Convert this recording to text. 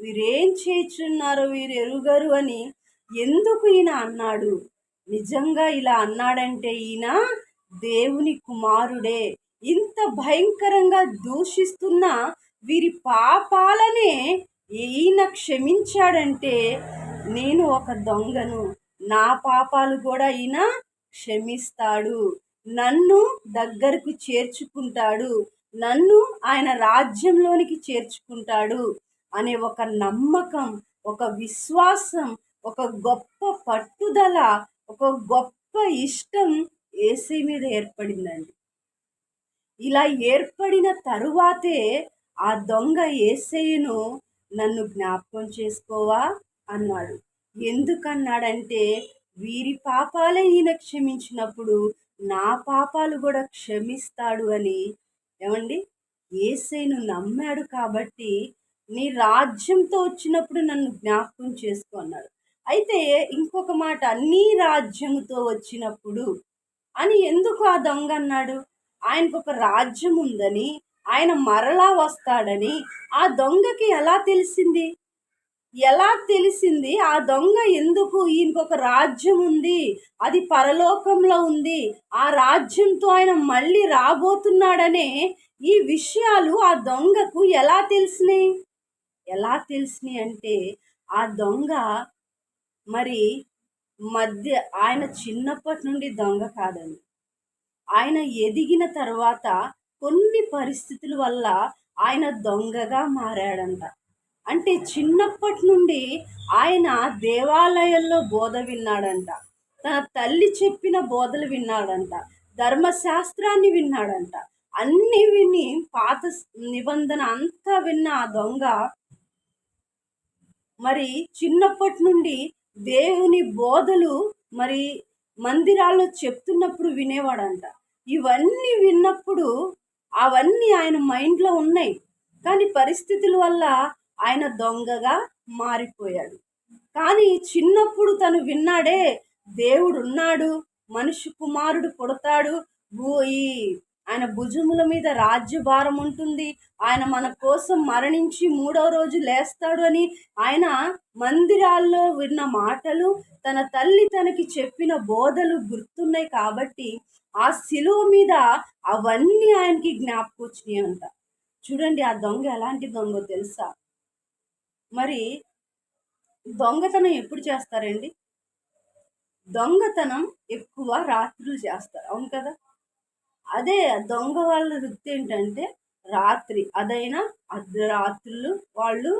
వీరేం చేయుచున్నారో వీరు ఎరుగరు అని ఎందుకు ఈయన అన్నాడు? నిజంగా ఇలా అన్నాడంటే ఈయన దేవుని కుమారుడే. ఇంత భయంకరంగా దూషిస్తున్న వీరి పాపాలనే ఈయన క్షమించాడంటే నేను ఒక దొంగను. నా పాపాలు కూడా ఈయన క్షమిస్తాడు. నన్ను దగ్గరకు చేర్చుకుంటాడు. నన్ను ఆయన రాజ్యంలోనికి చేర్చుకుంటాడు. అనే ఒక నమ్మకం ఒక విశ్వాసం ఒక గొప్ప పట్టుదల ఒక గొప్ప ఇష్టం ఏసై మీద ఏర్పడిందండి. ఇలా ఏర్పడిన తరువాతే ఆ దొంగ ఏసయ్యను నన్ను జ్ఞాపకం చేసుకోవా? అన్నాడు. ఎందుకన్నాడంటే వీరి పాపాలే ఈయన క్షమించినప్పుడు నా పాపాలు కూడా క్షమిస్తాడు అని. ఏమండి? ఏసైను నమ్మాడు కాబట్టి నీ రాజ్యంతో వచ్చినప్పుడు నన్ను జ్ఞాపకం చేసుకో అన్నాడు. అయితే ఇంకొక మాట నీ రాజ్యముతో వచ్చినప్పుడు అని ఎందుకు ఆ దొంగ అన్నాడు? ఆయనకు ఒక రాజ్యం ఉందని ఆయన మరలా వస్తాడని ఆ దొంగకి ఎలా తెలిసింది? ఎలా తెలిసింది? ఆ దొంగ ఎందుకు ఈయనకొక రాజ్యం ఉంది అది పరలోకంలో ఉంది ఆ రాజ్యంతో ఆయన మళ్ళీ రాబోతున్నాడనే ఈ విషయాలు ఆ దొంగకు ఎలా తెలిసినాయి? ఎలా తెలిసినాయి అంటే ఆ దొంగ మరి మధ్య ఆయన చిన్నప్పటి నుండి దొంగ కాదండి ఆయన ఎదిగిన తర్వాత కొన్ని పరిస్థితుల వల్ల ఆయన దొంగగా మారాడంట. అంటే చిన్నప్పటి నుండి ఆయన దేవాలయంలో బోధ విన్నాడంట. తన తల్లి చెప్పిన బోధలు విన్నాడంట. ధర్మశాస్త్రాన్ని విన్నాడంట. అన్ని విని పాత నిబంధన అంతా విన్న ఆ దొంగ మరి చిన్నప్పటి నుండి దేవుని బోధలు మరి మందిరాల్లో చెప్తున్నప్పుడు వినేవాడంట. ఇవన్నీ విన్నప్పుడు అవన్నీ ఆయన మైండ్లో ఉన్నాయి. కానీ పరిస్థితుల వల్ల ఆయన దొంగగా మారిపోయాడు. కానీ చిన్నప్పుడు తను విన్నాడే దేవుడు ఉన్నాడు మనిషి కుమారుడు పుడతాడు ఈ ఆయన భుజముల మీద రాజ్యభారం ఉంటుంది ఆయన మన కోసం మరణించి మూడవ రోజు లేస్తాడు అని ఆయన మందిరాల్లో విన్న మాటలు తన తల్లి తనకి చెప్పిన బోధలు గుర్తున్నాయి కాబట్టి ఆ శిలువ మీద అవన్నీ ఆయనకి జ్ఞాపకొచ్చినాయి అంట. చూడండి ఆ దొంగ ఎలాంటి దొంగ తెలుసా? మరి దొంగతనం ఎప్పుడు చేస్తారండి? దొంగతనం ఎక్కువ రాత్రులు చేస్తారు. అవును కదా? అదే దొంగ వాళ్ళ వృత్తి ఏంటంటే రాత్రి. అదైనా అర్ధరాత్రులు వాళ్ళు